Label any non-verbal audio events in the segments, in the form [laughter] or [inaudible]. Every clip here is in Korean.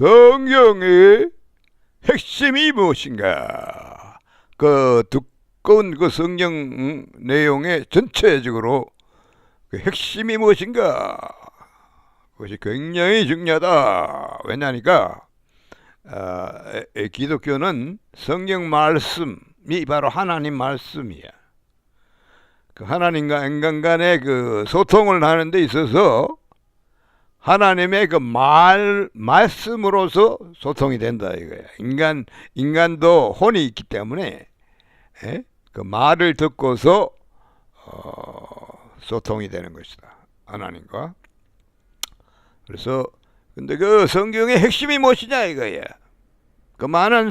성경의 핵심이 무엇인가? 그 두꺼운 그 성경 음, 내용의 전체적으로 그 핵심이 무엇인가? 그것이 굉장히 중요하다. 왜냐니까 아, 에- 에, 기독교는 성경 말씀이 바로 하나님 말씀이야. 그 하나님과 인간 간의 그 소통을 하는 데 있어서 하나님의 그 말 말씀으로서 소통이 된다 이거야. 인간 인간도 혼이 있기 때문에 예? 그 말을 듣고서 어, 소통이 되는 것이다. 하나님과. 그래서 근데 그 성경의 핵심이 무엇이냐 이거야. 그 많은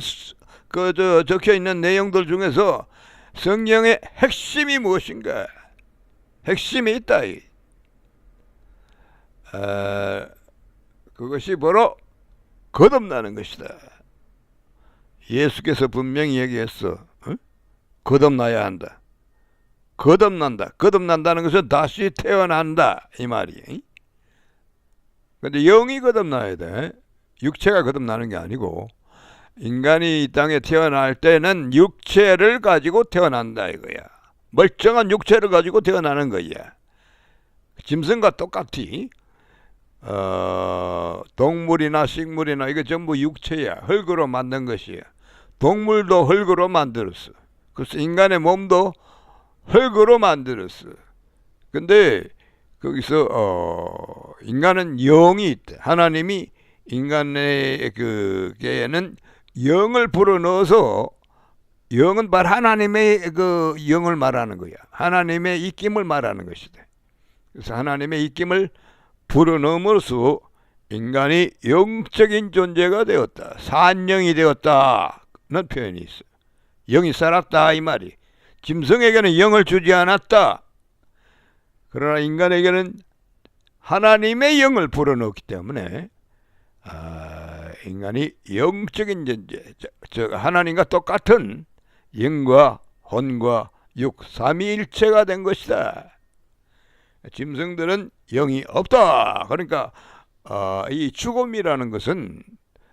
그 저 적혀 있는 내용들 중에서 성경의 핵심이 무엇인가? 핵심이 있다. 이. 아, 그것이 바로 거듭나는 것이다. 예수께서 분명히 얘기했어. 어? 거듭나야 한다. 거듭난다. 거듭난다는 것은 다시 태어난다 이 말이에요. 근데 영이 거듭나야 돼. 육체가 거듭나는 게 아니고 인간이 이 땅에 태어날 때는 육체를 가지고 태어난다 이거야. 멀쩡한 육체를 가지고 태어나는 거야. 짐승과 똑같이 어, 동물이나 식물이나 이거 전부 육체야. 흙으로 만든 것이야. 동물도 흙으로 만들었어. 그래서 인간의 몸도 흙으로 만들었어. 근데 거기서 어, 인간은 영이 있대. 하나님이 인간의 그게는 영을 불어넣어서 영은 바로 하나님의 그 영을 말하는 거야. 하나님의 입김을 말하는 것이다. 그래서 하나님의 입김을 불어넣음으로써 인간이 영적인 존재가 되었다. 산영이 되었다는 표현이 있어. 영이 살았다 이 말이. 짐승에게는 영을 주지 않았다. 그러나 인간에게는 하나님의 영을 불어넣기 때문에 아, 인간이 영적인 존재, 저, 저 하나님과 똑같은 영과 혼과 육 삼위일체가 된 것이다. 짐승들은 영이 없다. 그러니까 어, 이 죽음이라는 것은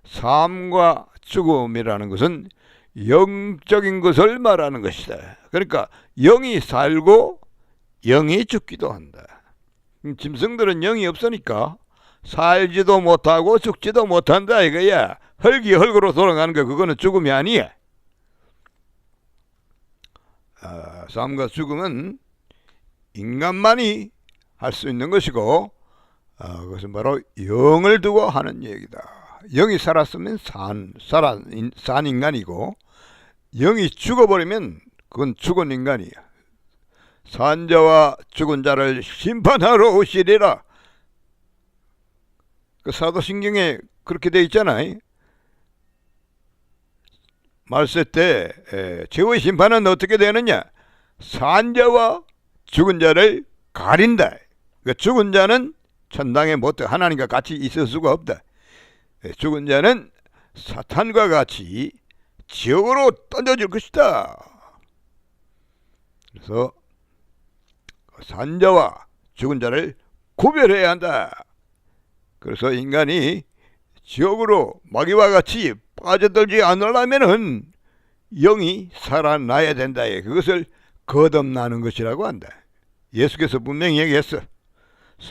삶과 죽음이라는 것은 영적인 것을 말하는 것이다. 그러니까 영이 살고 영이 죽기도 한다. 음, 짐승들은 영이 없으니까 살지도 못하고 죽지도 못한다 이거야. 흙으로 돌아가는 거 그거는 죽음이 아니야. 아, 삶과 죽음은 인간만이 할 수 있는 것이고 아, 그것은 바로 영을 두고 하는 얘기다. 영이 살았으면 산, 살아, 인, 산 인간이고 영이 죽어버리면 그건 죽은 인간이야. 산자와 죽은 자를 심판하러 오시리라. 그 사도신경에 그렇게 돼 있잖아요. 말세 때 에, 최후의 심판은 어떻게 되느냐? 산자와 죽은 자를 가린다. 그 죽은 자는 천당에 못 들- 하나님과 같이 있을 수가 없다. 에, 죽은 자는 사탄과 같이 지옥으로 던져질 것이다. 그래서 산자와 죽은 자를 구별해야 한다. 그래서 인간이 지옥으로 마귀와 같이 빠져들지 않으려면은 영이 살아나야 된다. 그것을 거듭나는 것이라고 한다. 예수께서 분명히 얘기했어.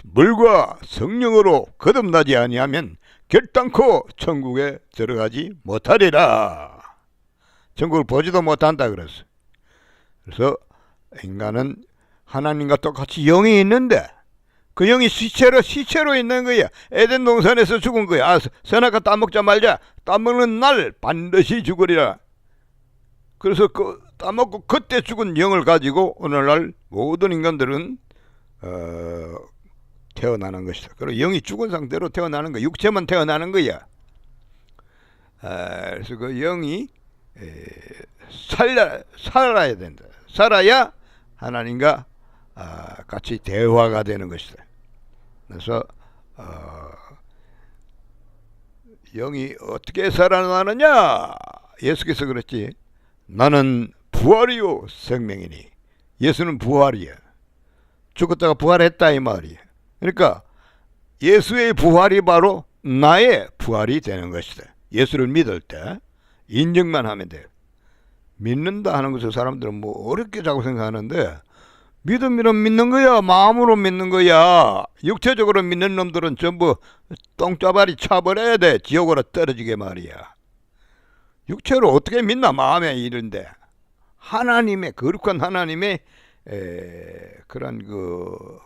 물과 성령으로 거듭나지 아니하면 결단코 천국에 들어가지 못하리라. 천국을 보지도 못한다 그랬어. 그래서 인간은 하나님과 똑같이 영이 있는데 그 영이 시체로 시체로 있는 거야. 에덴 동산에서 죽은 거야. 아, 선악과 따먹자 말자. 따먹는 날 반드시 죽으리라. 그래서 그 따먹고 그때 죽은 영을 가지고 오늘날 모든 인간들은 어, 태어나는 것이다. 그리고 영이 죽은 상태로 태어나는 거, 육체만 태어나는 거야. 아, 그래서 그 영이 에, 살려 살아야 된다. 살아야 하나님과 아, 같이 대화가 되는 것이다. 그래서 어, 영이 어떻게 살아나느냐? 예수께서 그랬지. 나는 부활이요 생명이니. 예수는 부활이야. 죽었다가 부활했다 이 말이야. 그러니까 예수의 부활이 바로 나의 부활이 되는 것이다. 예수를 믿을 때 인정만 하면 돼요. 믿는다 하는 것을 사람들은 뭐 어렵게 자꾸 생각하는데 믿음이란 믿는 거야. 마음으로 믿는 거야. 육체적으로 믿는 놈들은 전부 똥짜발이 차버려야 돼. 지옥으로 떨어지게 말이야. 육체로 어떻게 믿나 마음의 일인데 하나님의 거룩한 하나님의 에, 그런 그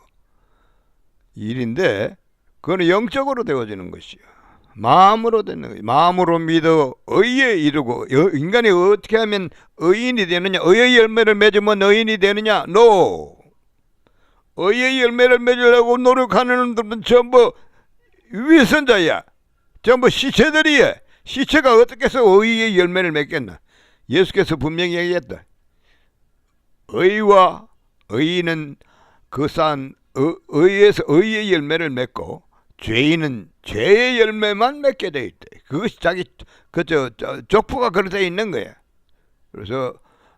일인데 그거는 영적으로 되어지는 것이요. 마음으로 되는 거예요. 마음으로 믿어 의에 이르고 여- 인간이 어떻게 하면 의인이 되느냐? 의의 열매를 맺으면 의인이 되느냐? No. 의의 열매를 맺으려고 노력하는 놈들은 전부 위선자야. 전부 시체들이야. 시체가 어떻게 해서 의의 열매를 맺겠나? 예수께서 분명히 얘기했다. 의와 의인은 그 산 의에서 의의 열매를 맺고 죄인은 죄의 열매만 맺게 돼 있대. 그것이 자기 그저 족보가 그렇게 있는 거야. 그래서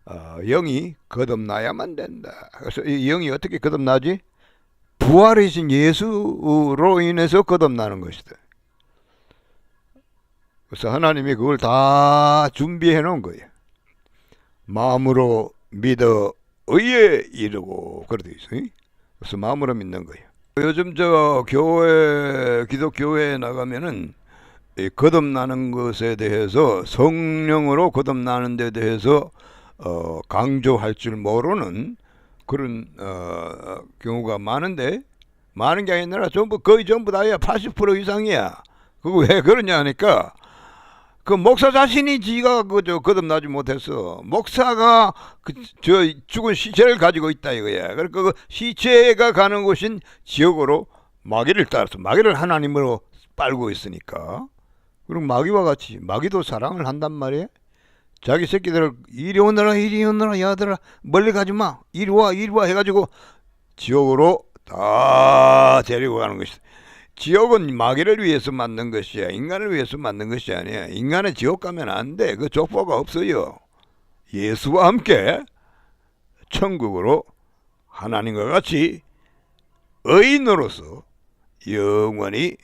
어, 영이 거듭나야만 된다. 그래서 이 영이 어떻게 거듭나지? 부활이신 예수로 인해서 거듭나는 것이다. 그래서 하나님이 그걸 다 준비해 놓은 거예요. 마음으로 믿어 의에 이르고 그렇게 돼 있어요. 그래서 마음으로 믿는 거예요. 요즘 저 교회 기독교회에 나가면은 이 거듭나는 것에 대해서 성령으로 거듭나는 데 대해서 어, 강조할 줄 모르는 그런 어, 경우가 많은데 많은 게 아니라 전부 거의 전부 다야 80% 이상이야. 그거 왜 그러냐 하니까 그 목사 자신이 지가 그저 거듭나지 못했어. 목사가 그 저 죽은 시체를 가지고 있다 이거야. 그러니까 그 시체가 가는 곳인 지역으로 마귀를 따라서 마귀를 하나님으로 빨고 있으니까. 그리고 마귀와 같이 마귀도 사랑을 한단 말이야. 자기 새끼들을 이리 오너라 이리 오너라 야들아 멀리 가지 마 이리 와 이리 와 해가지고 지옥으로 다 데리고 가는 것이다. 지옥은 마귀를 위해서 만든 것이야. 인간을 위해서 만든 것이 아니야. 인간은 지옥 가면 안 돼. 그 족보가 없어요. 예수와 함께 천국으로 하나님과 같이 의인으로서 영원히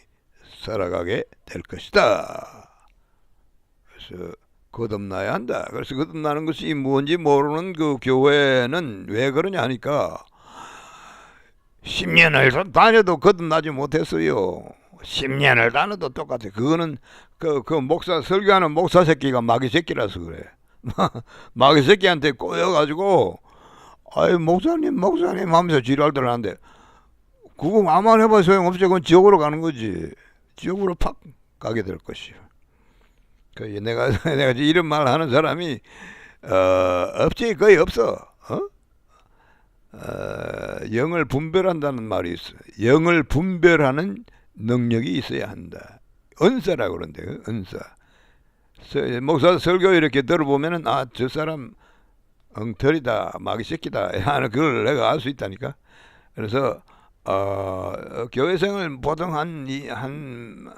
살아가게 될 것이다. 그래서 거듭나야 한다. 그래서 거듭나는 것이 뭔지 모르는 그 교회는 왜 그러냐 하니까 10년을 다녀도 거듭나지 못했어요. 10년을 다녀도 똑같아. 그거는 그, 그 목사 설교하는 목사 새끼가 마귀 새끼라서 그래. [laughs] 마귀 새끼한테 꼬여가지고 아이 목사님 목사님 하면서 지랄들 하는데 그거 아무리 해봐 소용없지. 그건 지옥으로 가는 거지. 지옥으로 팍 가게 될 것이요. 그 내가 [laughs] 내가 이런 말 하는 사람이 어, 없지 거의 없어. 어? 어, 영을 분별한다는 말이 있어. 영을 분별하는 능력이 있어야 한다. 은사라고 그런데 은사. 서- 목사 설교 이렇게 들어보면은 아 저 사람 엉터리다 마귀 새끼다 [laughs] 하는 그걸 내가 알 수 있다니까. 그래서 어, 교회생을 보통 한한한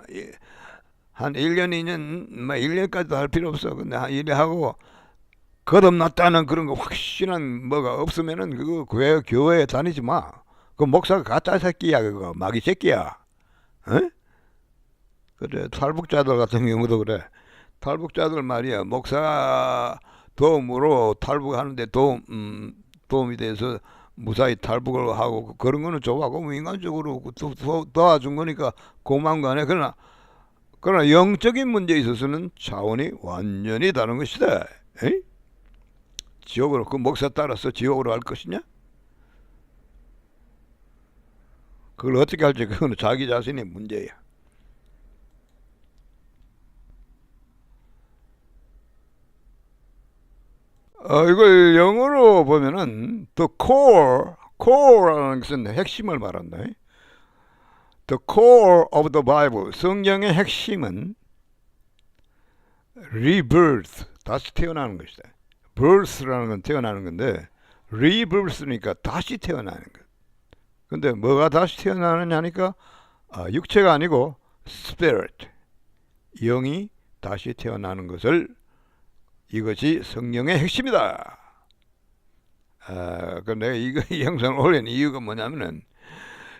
한 1년 2년 뭐 1년까지도 할 필요 없어. 근데 한 1년 하고 거듭났다는 그런 거 확실한 뭐가 없으면은 그거 교회 교회에 다니지 마. 그 목사가 가짜 새끼야 그거 마귀 새끼야. 어? 그래 탈북자들 같은 경우도 그래. 탈북자들 말이야 목사 도움으로 탈북하는데 도움 음, 도움이 돼서 무사히 탈북을 하고 그런 거는 좋아. 그 인간적으로 도, 도, 도와준 거니까 고마운 거 아니야. 그러나 그러나 영적인 문제에 있어서는 차원이 완전히 다른 것이다. 에이? 지옥으로 그 목사 따라서 지옥으로 갈 것이냐? 그걸 어떻게 할지 그거는 자기 자신의 문제야. 어, 이걸 영어로 보면은 the core, core라는 것은 핵심을 말한다. The core of the Bible, 성경의 핵심은 rebirth, 다시 태어나는 것이다. Birth라는 건 태어나는 건데 rebirth니까 다시 태어나는 것. 근데 뭐가 다시 태어나느냐니까 아, 육체가 아니고 spirit, 영이 다시 태어나는 것을 이것이 성령의 핵심이다. 아, 그 내가 이거 [laughs] 이 영상을 올린 이유가 뭐냐면은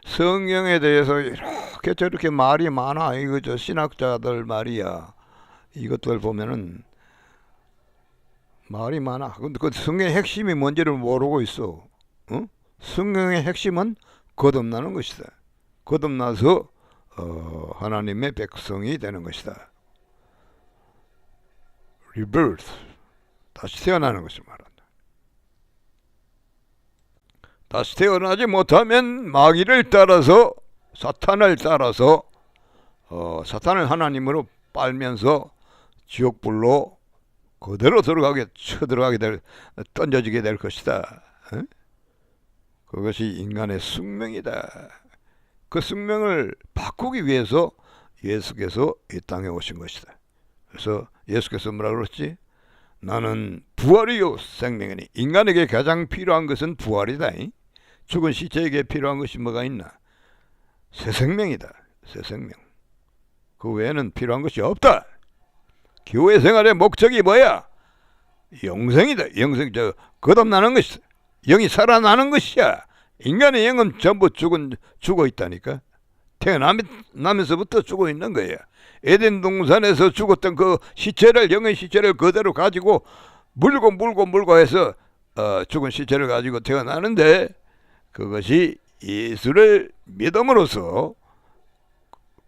성경에 대해서 이렇게 저렇게 말이 많아. 이거 저 신학자들 말이야. 이것들 보면은 말이 많아. 근데 그 성경의 핵심이 뭔지를 모르고 있어. 어? 성경의 핵심은 거듭나는 것이다. 거듭나서 어, 하나님의 백성이 되는 것이다. rebirth 다시 태어나는 것을 말한다. 다시 태어나지 못하면 마귀를 따라서 사탄을 따라서 어, 사탄을 하나님으로 빨면서 지옥불로 그대로 들어가게 쳐들어가게 될 던져지게 될 것이다. 어? 그것이 인간의 숙명이다. 그 숙명을 바꾸기 위해서 예수께서 이 땅에 오신 것이다. 그래서 예수께서 뭐라 그랬지? 나는 부활이요 생명이니 인간에게 가장 필요한 것은 부활이다. 죽은 시체에게 필요한 것이 뭐가 있나? 새 생명이다. 새 생명. 그 외에는 필요한 것이 없다. 교회 생활의 목적이 뭐야? 영생이다. 영생 저 거듭나는 것이다. 영이 살아나는 것이야. 인간의 영은 전부 죽은 죽어 있다니까. 태어나면서부터 죽어 있는 거야. 에덴 동산에서 죽었던 그 시체를 영의 시체를 그대로 가지고 물고 물고 물고 해서 어, 죽은 시체를 가지고 태어나는데 그것이 예수를 믿음으로써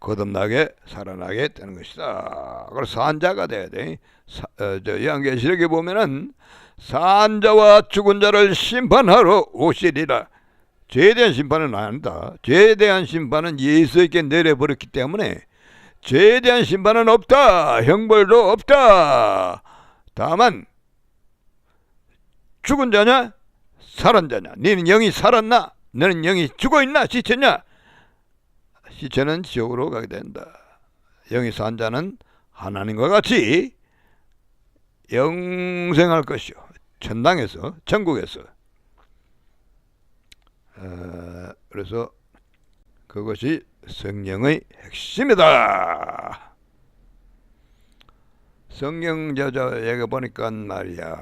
거듭나게 살아나게 되는 것이다. 그래서 산자가 돼야 돼. 사, 어, 저 요한계시록에 보면은 산자와 죽은 자를 심판하러 오시리라. 죄에 대한 심판은 아니다. 죄에 대한 심판은 예수에게 내려버렸기 때문에 죄에 대한 심판은 없다. 형벌도 없다. 다만 죽은 자냐 살은 자냐 너는 영이 살았나 너는 영이 죽어 있나 시체냐 시체는 지옥으로 가게 된다. 영이 산 자는 하나님과 같이 영생할 것이요 천당에서 천국에서 어, 그래서 그것이 성령의 핵심이다. 성경 저자에게 보니까 말이야.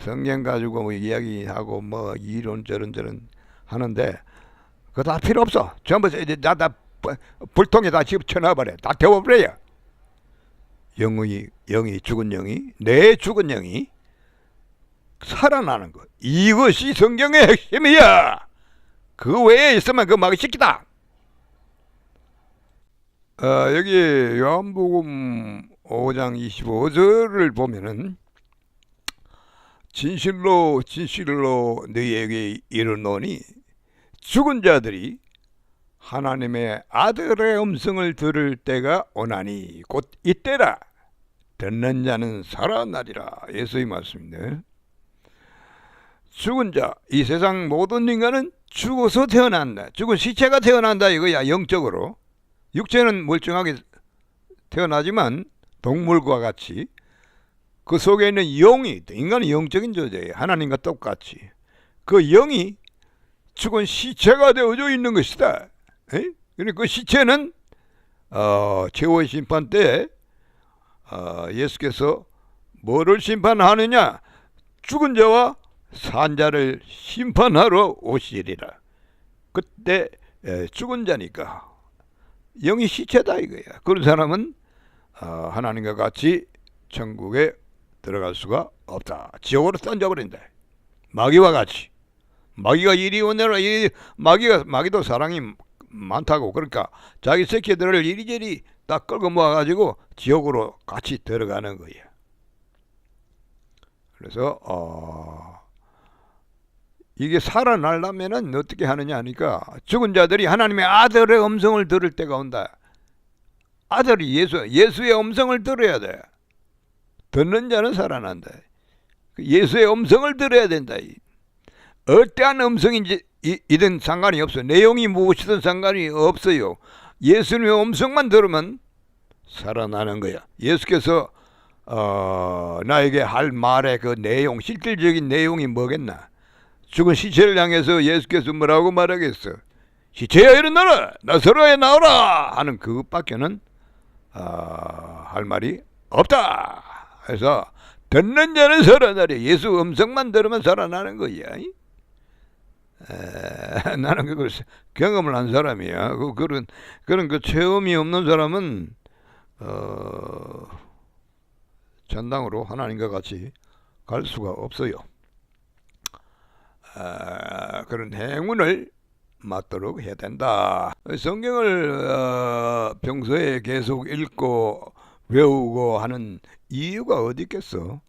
성경 가지고 뭐 이야기하고 뭐 이론 저런 저런 하는데 그거 다 필요 없어. 전부 다, 다 불통에 다 집어쳐놔버려. 다 태워버려요. 영의 영이 죽은 영이 내 죽은 영이 살아나는 것. 이것이 성경의 핵심이야. 그 외에 있으면 그 막이 시키다. 어, 여기 요한복음 5장 25절을 보면은 진실로 진실로 너희에게 이르노니 죽은 자들이 하나님의 아들의 음성을 들을 때가 오나니 곧 이때라. 듣는 자는 살아나리라. 예수의 말씀인데. 죽은 자 이 세상 모든 인간은 죽어서 태어난다. 죽은 시체가 태어난다 이거야 영적으로. 육체는 멀쩡하게 태어나지만 동물과 같이 그 속에 있는 영이 인간은 영적인 존재예요. 하나님과 똑같이. 그 영이 죽은 시체가 되어져 있는 것이다. 그러니까 그 시체는 어, 최후의 심판 때 어, 예수께서 뭐를 심판하느냐? 죽은 자와 산 자를 심판하러 오시리라. 그때 에, 죽은 자니까 영이 시체다 이거야. 그런 사람은 어, 하나님과 같이 천국에 들어갈 수가 없다. 지옥으로 던져버린다. 마귀와 같이. 마귀가 이리 오느라 이 마귀가 마귀도 사랑이 많다고 그러니까 자기 새끼들을 이리저리 다 끌고 모아가지고 지옥으로 같이 들어가는 거야. 그래서 어, 이게 살아나려면은 어떻게 하느냐 하니까 죽은 자들이 하나님의 아들의 음성을 들을 때가 온다. 아들이 예수 예수의 음성을 들어야 돼. 듣는 자는 살아난다. 그 예수의 음성을 들어야 된다. 어떠한 음성인지 이든 상관이 없어. 내용이 무엇이든 상관이 없어요. 예수님의 음성만 들으면 살아나는 거야. 예수께서 어, 나에게 할 말의 그 내용, 실질적인 내용이 뭐겠나? 죽은 시체를 향해서 예수께서 뭐라고 말하겠어? 시체야 일어나라! 나서로에 나오라! 하는 그것밖에는 어, 할 말이 없다. 그래서 듣는 자는 살아나리. 예수 음성만 들으면 살아나는 거야. 에, [laughs] 나는 그걸 경험을 한 사람이야. 그 그런 그런 그 체험이 없는 사람은 어, 전당으로 하나님과 같이 갈 수가 없어요. 아, 그런 행운을 맞도록 해야 된다. 성경을 어, 평소에 계속 읽고 외우고 하는 이유가 어디 있겠어?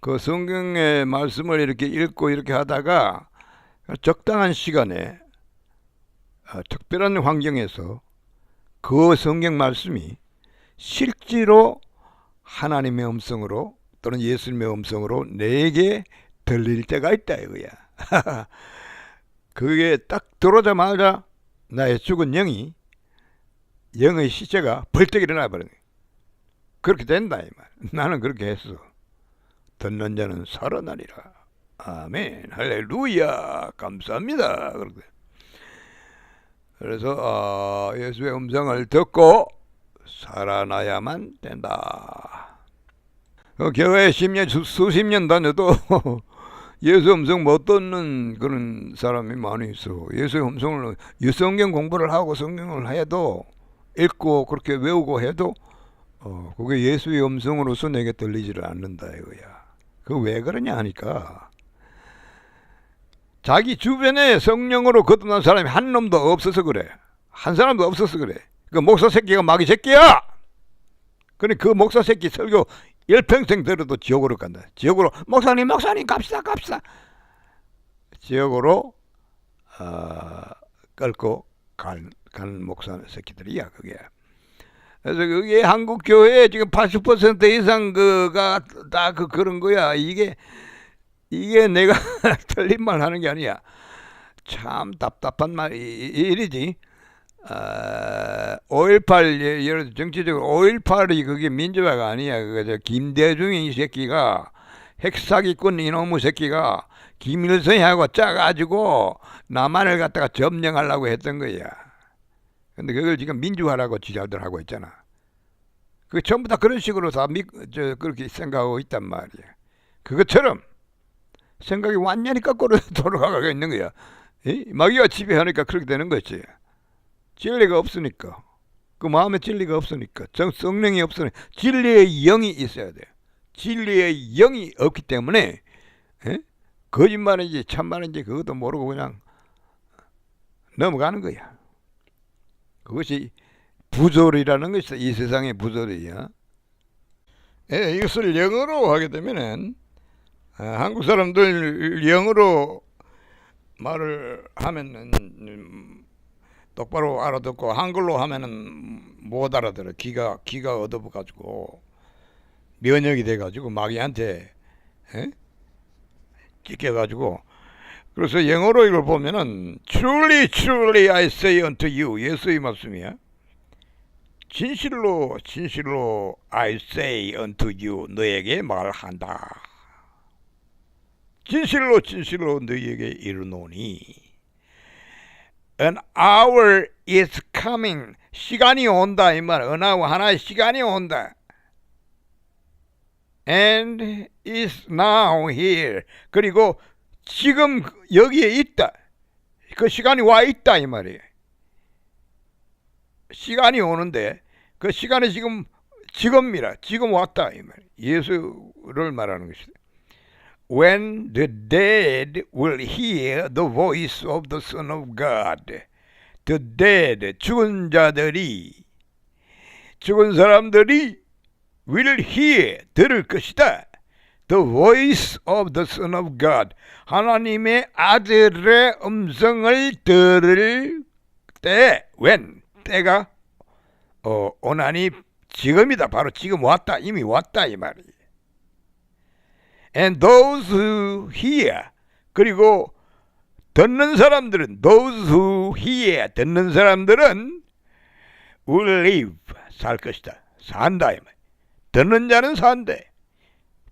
그 성경의 말씀을 이렇게 읽고 이렇게 하다가 적당한 시간에 어, 특별한 환경에서 그 성경 말씀이 실제로 하나님의 음성으로 또는 예수님의 음성으로 내게 들릴 때가 있다 이거야. [laughs] 그게 딱 들어오자마자 나의 죽은 영이 영의 시체가 벌떡 일어나 거야. 그렇게 된다 이 말. 나는 그렇게 했어. 듣는 자는 살아나리라. 아멘. 할렐루야. 감사합니다. 그래서 어, 예수의 음성을 듣고 살아나야만 된다. 그 교회 10년 수, 수십 년 다녀도 [laughs] 예수 음성 못 듣는 그런 사람이 많이 있어. 예수의 음성을 유성경 공부를 하고 성경을 해도 읽고 그렇게 외우고 해도 어, 그게 예수의 음성으로서 내게 들리지를 않는다 이거야. 그 왜 그러냐 하니까 자기 주변에 성령으로 거듭난 사람이 한 놈도 없어서 그래. 한 사람도 없어서 그래. 그 목사 새끼가 마귀 새끼야. 그래 그 목사 새끼 설교 일평생 들어도 지옥으로 간다. 지옥으로 목사님 목사님 갑시다 갑시다. 지옥으로 어, 끌고 간, 간 목사 새끼들이야 그게. 그래서 그게 한국 교회 지금 80% 이상 그가 다 그 그런 거야. 이게 이게 내가 [laughs] 틀린 말 하는 게 아니야. 참 답답한 말 이- 이- 일이지. 어, 5.18 예- 예를 들어 정치적으로 5.18이 그게 민주화가 아니야. 그거 저 김대중이 이 새끼가 핵사기꾼 이놈의 새끼가 김일성하고 짜가지고 남한을 갖다가 점령하려고 했던 거야. 근데 그걸 지금 민주화라고 지자들 하고 있잖아. 그 전부 다 그런 식으로 다 미, 저, 그렇게 생각하고 있단 말이야. 그것처럼 생각이 완전히 거꾸로 [laughs] 돌아가고 있는 거야. 이? 마귀가 지배하니까 그렇게 되는 거지. 진리가 없으니까. 그 마음에 진리가 없으니까. 정, 성령이 없으니 진리의 영이 있어야 돼. 진리의 영이 없기 때문에 에? 거짓말인지 참말인지 그것도 모르고 그냥 넘어가는 거야. 그것이 부조리라는 것이 이 세상의 부조리야. 예, 이것을 영어로 하게 되면은 아, 한국 사람들 영어로 말을 하면은 음, 똑바로 알아듣고 한글로 하면은 못 알아들어. 귀가 귀가 얻어버 가지고 면역이 돼 가지고 마귀한테 에? 찢겨 가지고 그래서 영어로 이걸 보면은 truly truly I say unto you 예수의 말씀이야. 진실로 진실로 I say unto you 너에게 말한다. 진실로 진실로 너희에게 이르노니 An hour is coming 시간이 온다 이 말. 어느 하나의 시간이 온다. And is now here. 그리고 지금 여기에 있다. 그 시간이 와 있다 이 말이에요. 시간이 오는데 그 시간이 지금 지금이라 지금 왔다 이 말. 예수를 말하는 것이다. When the dead will hear the voice of the Son of God. The dead 죽은 자들이 죽은 사람들이 will hear 들을 것이다. The voice of the Son of God. 하나님의 아들의 음성을 들을 때 when 때가 어, 오나니 지금이다. 바로 지금 왔다. 이미 왔다 이 말이에요. And those who hear 그리고 듣는 사람들은 those who hear 듣는 사람들은 will live 살 것이다. 산다. 듣는 자는 산대.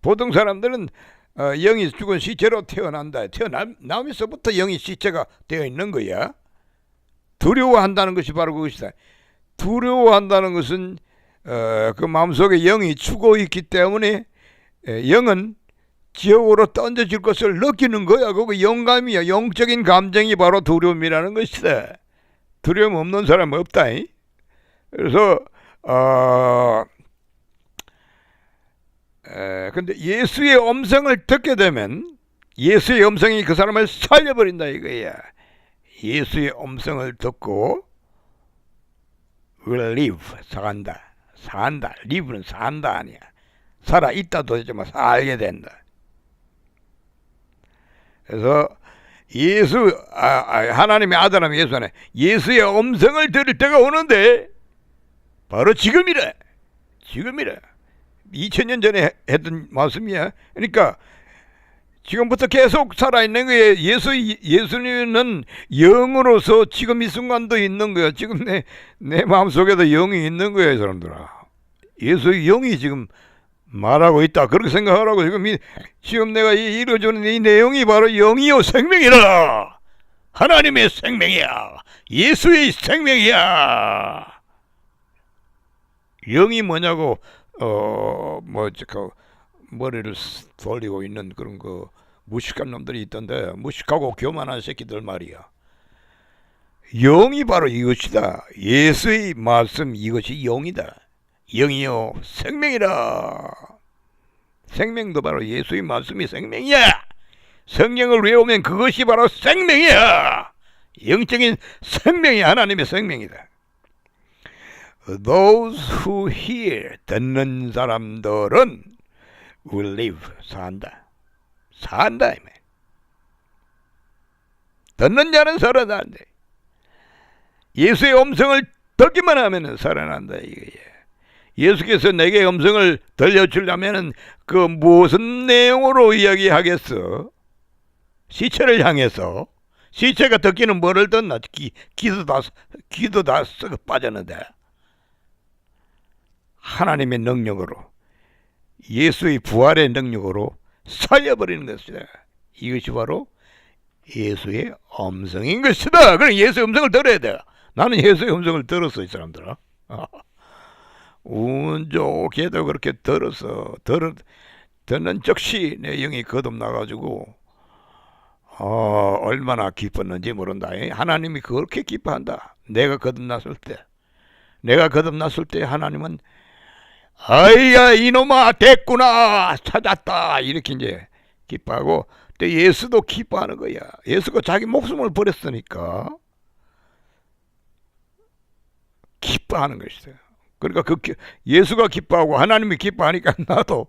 보통 사람들은 어, 영이 죽은 시체로 태어난다. 태어나면서부터 영이 시체가 되어 있는 거야. 두려워한다는 것이 바로 그것이다. 두려워한다는 것은 어, 그 마음속에 영이 죽어 있기 때문에 에, 영은 지옥으로 던져질 것을 느끼는 거야. 그거 영감이야. 영적인 감정이 바로 두려움이라는 것이다. 두려움 없는 사람 없다. 이? 그래서 어, 에, 근데 예수의 음성을 듣게 되면 예수의 음성이 그 사람을 살려버린다 이거야. 예수의 음성을 듣고 will live 산다 산다 live는 산다 아니야 살아 있다 도대체만 살게 된다. 그래서 예수 아, 아, 하나님의 아들은 예수는 예수의 음성을 들을 때가 오는데 바로 지금이래. 지금이래. 2000년 전에 했던 말씀이야. 그러니까 지금부터 계속 살아있는 거예요 예수, 예수님은 영으로서 지금 이 순간도 있는 거야. 지금 내, 내 마음속에도 영이 있는 거예요 사람들아. 예수의 영이 지금 말하고 있다 그렇게 생각하라고 지금 이, 지금 내가 이, 이루어주는 이 내용이 바로 영이요 생명이라 하나님의 생명이야 예수의 생명이야 영이 뭐냐고 어뭐그 머리를 돌리고 있는 그런 그 무식한 놈들이 있던데 무식하고 교만한 새끼들 말이야. 영이 바로 이것이다. 예수의 말씀 이것이 영이다. 영이요 생명이라. 생명도 바로 예수의 말씀이 생명이야. 성령을 외우면 그것이 바로 생명이야. 영적인 생명이 하나님의 생명이다. Those who hear 듣는 사람들은 will live 산다. 산다 이말. 듣는 자는 살아난다. 예수의 음성을 듣기만 하면 살아난다 이거야. 예수께서 내게 음성을 들려주려면은 그 무슨 내용으로 이야기하겠어? 시체를 향해서 시체가 듣기는 뭐를 듣나? 기, 기도 다 기도 다 썩어 빠졌는데 하나님의 능력으로 예수의 부활의 능력으로 살려버리는 것이다. 이것이 바로 예수의 음성인 것이다. 그럼 예수의 음성을 들어야 돼. 나는 예수의 음성을 들었어, 이 사람들아. 운 좋게도 그렇게 들어서 들어, 듣는 즉시 내 영이 거듭나가지고 어, 얼마나 기뻤는지 모른다. 하나님이 그렇게 기뻐한다. 내가 거듭났을 때, 내가 거듭났을 때 하나님은 아이야 이놈아 됐구나 찾았다 이렇게 이제 기뻐하고 또 예수도 기뻐하는 거야. 예수가 자기 목숨을 버렸으니까 기뻐하는 것이죠. 그러니까 그 예수가 기뻐하고 하나님이 기뻐하니까 [laughs] 나도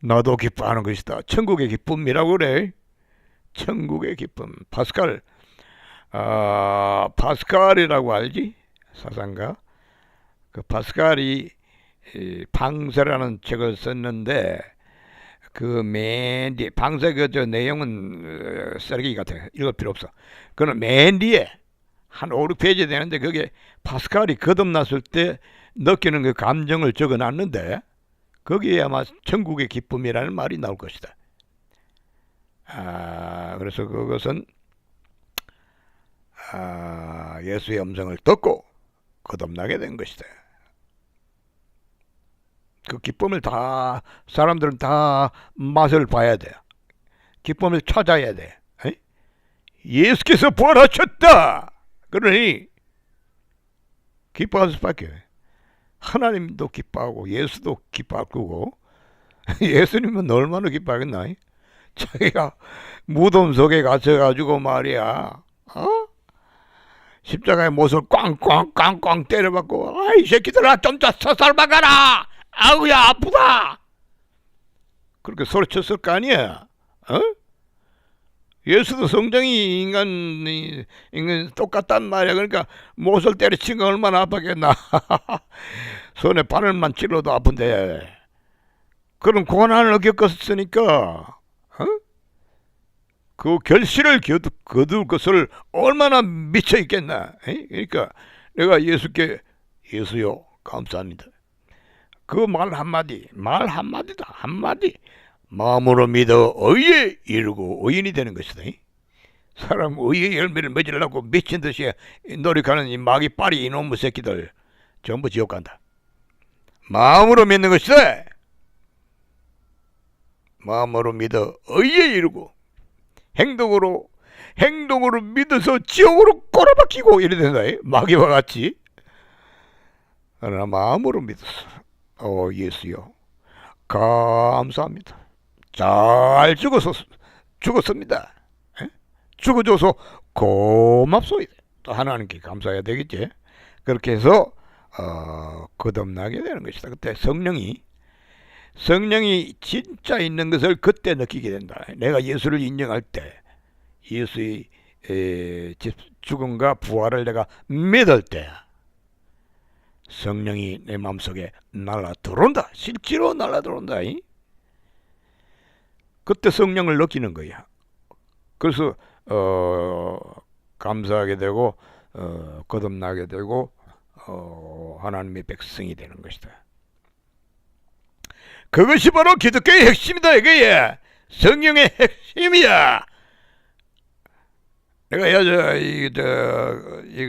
나도 기뻐하는 것이다. 천국의 기쁨이라고 그래. 천국의 기쁨. 파스칼 아 파스칼이라고 알지? 사상가. 그 파스칼이 방세라는 책을 썼는데 그맨 뒤에 방세 그저 내용은 어, 쓰레기 같아 읽을 필요 없어. 그는 맨 뒤에 한 5, 6페이지 되는데 그게 파스칼이 거듭났을 때 느끼는 그 감정을 적어놨는데 거기에 아마 천국의 기쁨이라는 말이 나올 것이다. 아, 그래서 그것은 아, 예수의 음성을 듣고 거듭나게 된 것이다. 그 기쁨을 다 사람들은 다 맛을 봐야 돼요. 기쁨을 찾아야 돼. 에? 예수께서 부활하셨다. 그러니 기뻐할 수밖에. 하나님도 기뻐하고 예수도 기뻐할 거고 [laughs] 예수님은 얼마나 기뻐하겠나? 자기가 무덤 속에 갇혀가지고 말이야. 어? 십자가에 못을 꽝꽝꽝꽝 때려받고 아이 새끼들아 좀 더 서살 박아라 아우야 아프다. 그렇게 소리쳤을 거 아니야. 어? 예수도 성정이 인간이 인간 똑같단 말이야. 그러니까 못을 때려친 거 얼마나 아팠겠나. [laughs] 손에 바늘만 찔러도 아픈데. 그런 고난을 겪었으니까 어? 그 결실을 거둘 것을 얼마나 미쳐 있겠나. 그러니까 내가 예수께 예수요 감사합니다. 그 말 한마디, 말 한마디다, 한마디. 마음으로 믿어 의에 이르고 의인이 되는 것이다. 사람 의의 열매를 맺으려고 미친 듯이 노력하는 이 마귀 빨이 이놈의 새끼들 전부 지옥 간다. 마음으로 믿는 것이다. 마음으로 믿어 의에 이르고 행동으로 행동으로 믿어서 지옥으로 꼬라박히고 이래 된다. 마귀와 같이. 그러나 마음으로 믿었어. 오 예수요. 감사합니다. 잘 죽어서 죽었습니다. 에? 죽어줘서 고맙소이다. 또 하나님께 감사해야 되겠지. 그렇게 해서 어, 거듭나게 되는 것이다. 그때 성령이 성령이 진짜 있는 것을 그때 느끼게 된다. 내가 예수를 인정할 때 예수의 에, 집- 죽음과 부활을 내가 믿을 때 성령이 내 마음속에 날아 들어온다. 실제로 날아 들어온다. 이? 그때 성령을 느끼는 거야. 그래서 어, 감사하게 되고 어, 거듭나게 되고 어, 하나님의 백성이 되는 것이다. 그것이 바로 기독교의 핵심이다 이거야. 성령의 핵심이야. 내가 여자 이저 이